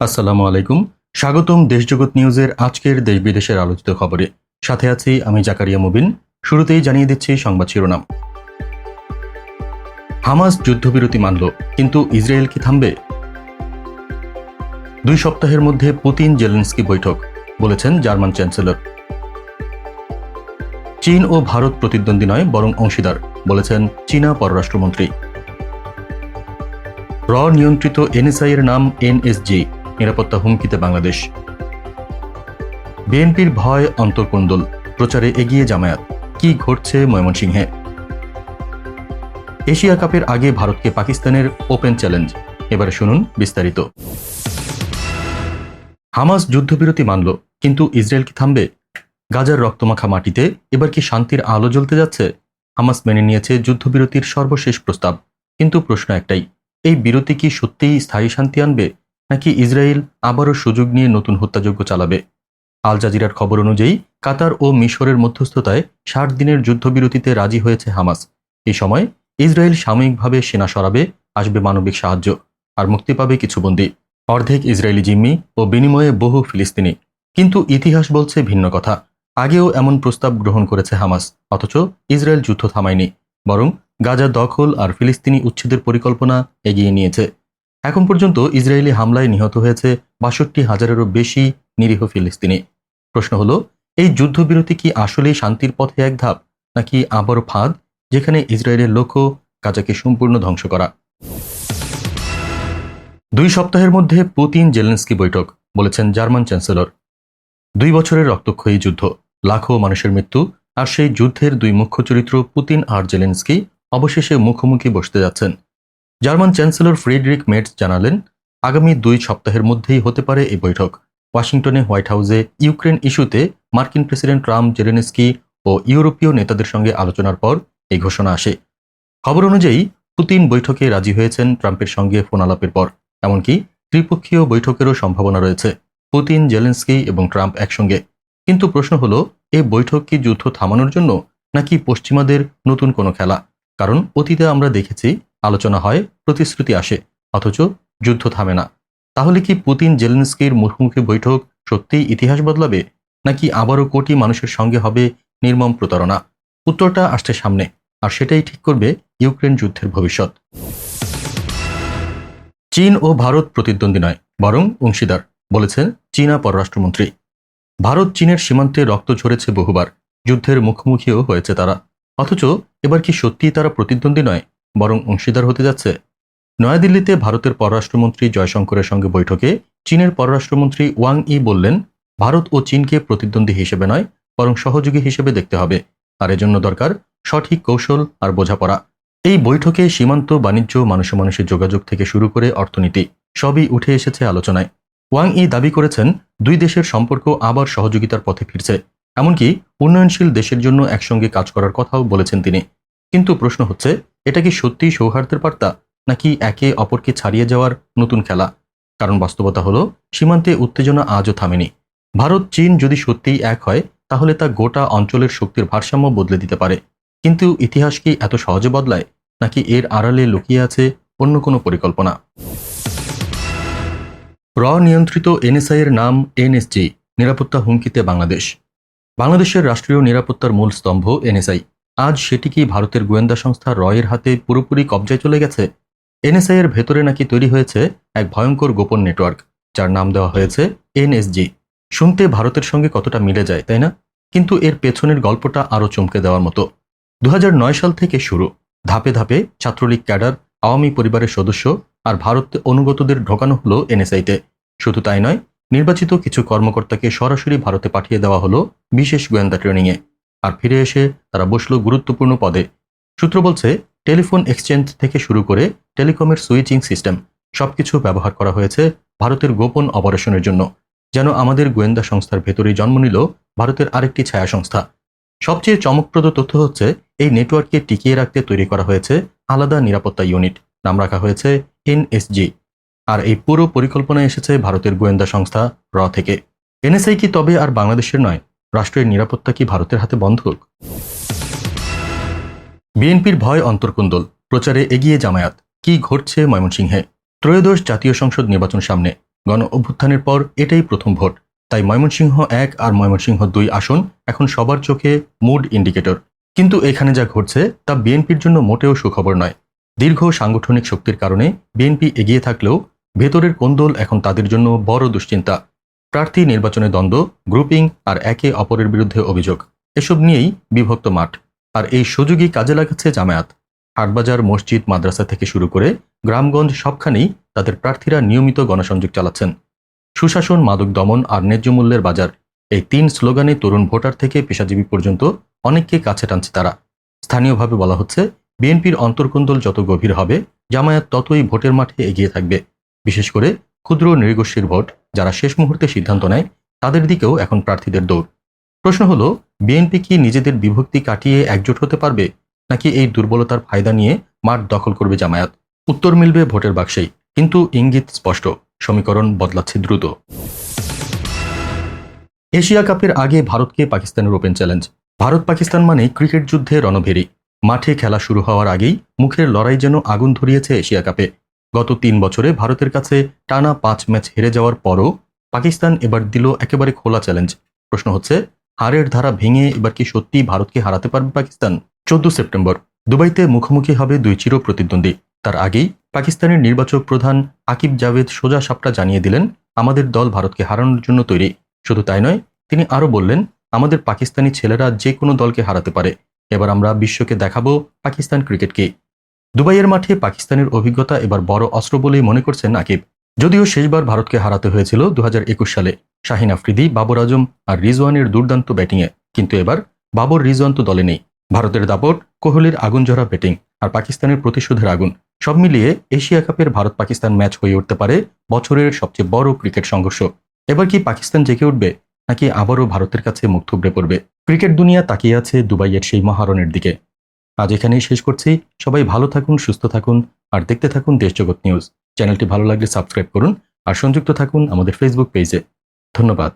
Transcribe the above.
আসসালামু আলাইকুম। স্বাগতম দেশজগৎ নিউজের আজকের দেশ বিদেশের আলোচিত খবরে। সাথে আছি আমি জাকারিয়া মুবিন। শুরুতেই জানিয়ে দিচ্ছি সংবাদ শিরোনাম। হামাস যুদ্ধবিরতি মানল, কিন্তু ইসরায়েল কি থামবে? দুই সপ্তাহের মধ্যে পুতিন জেলেন্সকি বৈঠক, বলেছেন জার্মান চ্যান্সেলর। চীন ও ভারত প্রতিদ্বন্দ্বী নয়, বরং অংশীদার, বলেছেন চীনা পররাষ্ট্রমন্ত্রী। র নিয়ন্ত্রিত এনএসআই এর নাম এনএসজি। নিরাপত্তা হুমকিতে বাংলাদেশ। বিএনপির ভয় অন্তর্কুণ্ডল প্রচারে এগিয়ে জামায়াত। কি ঘটছে ময়মনসিংহে? এশিয়া কাপের আগে ভারতকে পাকিস্তানের ওপেন চ্যালেঞ্জ। এবারে শুনুন বিস্তারিত। হামাস যুদ্ধবিরতি মানল, কিন্তু ইসরায়েল কি থামবে? গাজার রক্তমাখা মাটিতে এবার কি শান্তির আলো জ্বলতে যাচ্ছে? হামাস মেনে নিয়েছে যুদ্ধবিরতির সর্বশেষ প্রস্তাব, কিন্তু প্রশ্ন একটাই, এই বিরতি কি সত্যিই স্থায়ী শান্তি আনবে? নাকি ইসরায়েল আবারও সুযোগ নিয়ে নতুন হত্যাযজ্ঞ চালাবে? আল জাজিরার খবর অনুযায়ী, কাতার ও মিশরের মধ্যস্থতায় ষাট দিনের যুদ্ধবিরতিতে রাজি হয়েছে হামাস। এই সময় ইসরায়েল সাময়িকভাবে সেনা সরাবে, আসবে মানবিক সাহায্য আর মুক্তি পাবে কিছু বন্দী। অর্ধেক ইসরায়েলি জিম্মি ও বিনিময়ে বহু ফিলিস্তিনি। কিন্তু ইতিহাস বলছে ভিন্ন কথা। আগেও এমন প্রস্তাব গ্রহণ করেছে হামাস, অথচ ইসরায়েল যুদ্ধ থামায়নি। বরং গাজা দখল আর ফিলিস্তিনি উচ্ছেদের পরিকল্পনা এগিয়ে নিয়েছে। এখন পর্যন্ত ইসরায়েলি হামলায় নিহত হয়েছে বাষট্টি হাজারেরও বেশি নিরীহ ফিলিস্তিনি। প্রশ্ন হলো, এই যুদ্ধবিরতি কি আসলেই শান্তির পথে এক ধাপ, নাকি আবারও ফাঁদ, যেখানে ইসরায়েলের লক্ষ্য গাজাকে সম্পূর্ণ ধ্বংস করা? দুই সপ্তাহের মধ্যে পুতিন জেলেন্সকি বৈঠক, বলেছেন জার্মান চ্যান্সেলর। দুই বছরের রক্তক্ষয়ী যুদ্ধ, লাখো মানুষের মৃত্যু, আর সেই যুদ্ধের দুই মুখ্য চরিত্র পুতিন আর জেলেন্সকি অবশেষে মুখোমুখি বসতে যাচ্ছেন। জার্মান চ্যান্সেলর ফ্রেডরিক মেটস জানালেন, আগামী দুই সপ্তাহের মধ্যেই হতে পারে এই বৈঠক। ওয়াশিংটনে হোয়াইট হাউসে ইউক্রেন ইস্যুতে মার্কিন প্রেসিডেন্ট ট্রাম্প, জেলেনস্কি ও ইউরোপীয় নেতাদের সঙ্গে আলোচনার পর এই ঘোষণা আসে। খবর অনুযায়ী, পুতিন বৈঠকে রাজি হয়েছেন ট্রাম্পের সঙ্গে ফোন আলাপের পর। এমনকি ত্রিপক্ষীয় বৈঠকেরও সম্ভাবনা রয়েছে, পুতিন, জেলেন্সকি এবং ট্রাম্প একসঙ্গে। কিন্তু প্রশ্ন হলো এই বৈঠক কি যুদ্ধ থামানোর জন্য নাকি পশ্চিমাদের নতুন কোনো খেলা? কারণ অতীতে আমরা দেখেছি আলোচনা হয়, প্রতিশ্রুতি আসে, অথচ যুদ্ধ থামে না। তাহলে কি পুতিন জেলেন্সকির মুখোমুখি বৈঠক সত্যিই ইতিহাস বদলাবে, নাকি আবারও কোটি মানুষের সঙ্গে হবে নির্মম প্রতারণা? উত্তরটা আসছে সামনে, আর সেটাই ঠিক করবে ইউক্রেন যুদ্ধের ভবিষ্যৎ। চীন ও ভারত প্রতিদ্বন্দ্বী নয়, বরং অংশীদার, বলেছেন চীনা পররাষ্ট্রমন্ত্রী। ভারত চীনের সীমান্তে রক্ত ঝরেছে বহুবার, যুদ্ধের মুখোমুখিও হয়েছে তারা। অথচ এবার কি সত্যিই তারা প্রতিদ্বন্দ্বী নয়? বরং অংশীদার হতে যাচ্ছে। নয়াদিল্লিতে ভারতের পররাষ্ট্রমন্ত্রী জয়শঙ্করের সঙ্গে বৈঠকে চীনের পররাষ্ট্রমন্ত্রী ওয়াং ই বললেন, ভারত ও চীনকে প্রতিদ্বন্দ্বী হিসেবে নয়, বরং সহযোগী হিসেবে দেখতে হবে। আর এজন্য দরকার সঠিক কৌশল আর বোঝাপড়া। এই বৈঠকে সীমান্ত বাণিজ্য মানুষে মানুষের যোগাযোগ থেকে শুরু করে অর্থনীতি, সবই উঠে এসেছে আলোচনায়। ওয়াং ই দাবি করেছেন, দুই দেশের সম্পর্ক আবার সহযোগিতার পথে ফিরছে। এমনকি উন্নয়নশীল দেশের জন্য একসঙ্গে কাজ করার কথাও বলেছেন তিনি। কিন্তু প্রশ্ন হচ্ছে, এটা কি সত্যিই সৌহার্দ্যের বার্তা, নাকি একে অপরকে ছাড়িয়ে যাওয়ার নতুন খেলা? কারণ বাস্তবতা হলো, সীমান্তে উত্তেজনা আজও থামেনি। ভারত, চীন যদি সত্যিই এক হয়, তাহলে তা গোটা অঞ্চলের শক্তির ভারসাম্য বদলে দিতে পারে। কিন্তু ইতিহাস কি এত সহজে বদলায়, নাকি এর আড়ালে লুকিয়ে আছে অন্য কোনো পরিকল্পনা? র নিয়ন্ত্রিত এনএসআই এর নাম এনএসজি, নিরাপত্তা হুমকিতে বাংলাদেশ। বাংলাদেশের রাষ্ট্রীয় নিরাপত্তার মূল স্তম্ভ এনএসআই। আজ সেটি কি ভারতের গোয়েন্দা সংস্থা রয়ের হাতে পুরোপুরি কবজায় চলে গেছে? এনএসআই এর ভেতরে নাকি তৈরি হয়েছে এক ভয়ঙ্কর গোপন নেটওয়ার্ক, যার নাম দেওয়া হয়েছে এনএসজি। শুনতে ভারতের সঙ্গে কতটা মিলে যায়, তাই না? কিন্তু এর পেছনের গল্পটা আরও চমকে দেওয়ার মতো। দু হাজার নয় সাল থেকে শুরু, ধাপে ধাপে ছাত্রলীগ ক্যাডার, আওয়ামী পরিবারের সদস্য আর ভারত অনুগতদের ঢোকানো হলো এনএসআইতে। শুধু তাই নয়, নির্বাচিত কিছু কর্মকর্তাকে সরাসরি ভারতে পাঠিয়ে দেওয়া হলো বিশেষ গোয়েন্দা ট্রেনিংয়ে। আর ফিরে এসে তারা বসল গুরুত্বপূর্ণ পদে। সূত্র বলছে, টেলিফোন এক্সচেঞ্জ থেকে শুরু করে টেলিকমের সুইচিং সিস্টেম সবকিছু ব্যবহার করা হয়েছে ভারতের গোপন অপারেশনের জন্য। যেন আমাদের গোয়েন্দা সংস্থার ভেতরেই জন্ম নিল ভারতের আরেকটি ছায়া সংস্থা। সবচেয়ে চমকপ্রদ তথ্য হচ্ছে, এই নেটওয়ার্ককে টিকিয়ে রাখতে তৈরি করা হয়েছে আলাদা নিরাপত্তা ইউনিট। নাম রাখা হয়েছে এনএসজি। আর এই পুরো পরিকল্পনা এসেছে ভারতের গোয়েন্দা সংস্থা র থেকে। এনএসআই কি তবে আর বাংলাদেশের নয়? রাষ্ট্রের নিরাপত্তা কি ভারতের হাতে বন্ধক বিএনপির ভয় অন্তর্কুন্দল, প্রচারে এগিয়ে জামায়াত, কি ঘটছে ময়মনসিংহে? ত্রয়োদশ জাতীয় সংসদ নির্বাচন সামনে, গণ অভ্যুত্থানের পর এটাই প্রথম ভোট, তাই ময়মনসিংহ এক আর ময়মনসিংহ দুই আসন এখন সবার চোখে মুড ইন্ডিকেটর। কিন্তু এখানে যা ঘটছে, তা বিএনপির জন্য মোটেও সুখবর নয়। দীর্ঘ সাংগঠনিক শক্তির কারণে বিএনপি এগিয়ে থাকলেও ভেতরের কোন্দল এখন তাদের জন্য বড় দুশ্চিন্তা। প্রার্থী নির্বাচনে দ্বন্দ্ব, গ্রুপিং আর একে অপরের বিরুদ্ধে অভিযোগ। এসব নিয়েই বিভক্ত মাঠ। আর এই সুযোগই কাজে লাগাচ্ছে জামায়াত। হাটবাজার, মসজিদ, মাদ্রাসা থেকে শুরু করে গ্রামগঞ্জ সবখানেই তাদের প্রার্থীরা নিয়মিত গণসংযোগ চালাচ্ছেন। সুশাসন, মাদক দমন আর ন্যায্য মূল্যের বাজার এই তিন স্লোগানে তরুণ ভোটার থেকে পেশাজীবী পর্যন্ত অনেককে কাছে টানছে তারা। স্থানীয়ভাবে বলা হচ্ছে, বিএনপির অন্তর্কোন্দল যত গভীর হবে, জামায়াত ততই ভোটের মাঠে এগিয়ে থাকবে। বিশেষ করে ক্ষুদ্র নৃগোষ্ঠীর ভোট যারা শেষ মুহূর্তে সিদ্ধান্ত নেয়, তাদের দিকেও এখন প্রার্থীদের দৌড়। প্রশ্ন হলো, বিএনপি কি নিজেদের বিভক্তি কাটিয়ে একজোট হতে পারবে, নাকি এই দুর্বলতার ফায়দা নিয়ে মাঠ দখল করবে জামায়াত? উত্তর মিলবে ভোটের বাক্সেই, কিন্তু ইঙ্গিত স্পষ্ট, সমীকরণ বদলাচ্ছে দ্রুত। এশিয়া কাপের আগে ভারতকে পাকিস্তানের ওপেন চ্যালেঞ্জ। ভারত পাকিস্তান মানে ক্রিকেট যুদ্ধে রণভেরি। মাঠে খেলা শুরু হওয়ার আগেই মুখের লড়াই যেন আগুন ধরিয়েছে এশিয়া কাপে। গত তিন বছরে ভারতের কাছে টানা পাঁচ ম্যাচ হেরে যাওয়ার পরও পাকিস্তান এবার দিল একেবারে খোলা চ্যালেঞ্জ। প্রশ্ন হচ্ছে, হারের ধারা ভেঙে এবার কি সত্যি ভারতকে হারাতে পারবে পাকিস্তান? চোদ্দ সেপ্টেম্বর, দুবাইতে মুখোমুখি হবে দুই চির প্রতিদ্বন্দ্বী তার আগেই পাকিস্তানের নির্বাচক প্রধান আকিব জাভেদ সোজা সাপটা জানিয়ে দিলেন, আমাদের দল ভারতকে হারানোর জন্য তৈরি। শুধু তাই নয়, তিনি আরও বললেন, আমাদের পাকিস্তানি ছেলেরা যে কোনো দলকে হারাতে পারে। এবার আমরা বিশ্বকে দেখাবো পাকিস্তান ক্রিকেটকে। দুবাইয়ের মাঠে পাকিস্তানের অভিজ্ঞতা এবার বড় অস্ত্র বলেই মনে করছেন আকিব যদিও শেষবার ভারতকে হারাতে হয়েছিল দু হাজার একুশ সালে, শাহিন আফ্রিদি, বাবর আজম আর রিজওয়ানের দুর্দান্ত ব্যাটিংয়ে। কিন্তু এবার বাবর রিজওয়ান তো দলে নেই। ভারতের দাপট, কোহলির আগুনঝরা ব্যাটিং আর পাকিস্তানের প্রতিশোধের আগুন সব মিলিয়ে এশিয়া কাপের ভারত পাকিস্তান ম্যাচ হয়ে উঠতে পারে বছরের সবচেয়ে বড় ক্রিকেট সংঘর্ষ। এবার কি পাকিস্তান জেগে উঠবে, নাকি আবারও ভারতের কাছে মুখ থুবড়ে পড়বে? ক্রিকেট দুনিয়া তাকিয়ে আছে দুবাইয়ের সেই মহারণের দিকে। আজ এখানেই শেষ করছি। সবাই ভালো থাকুন, সুস্থ থাকুন, আর দেখতে থাকুন দেশজগৎ নিউজ। চ্যানেলটি ভালো লাগলে সাবস্ক্রাইব করুন, আর সংযুক্ত থাকুন আমাদের ফেসবুক পেজে ধন্যবাদ।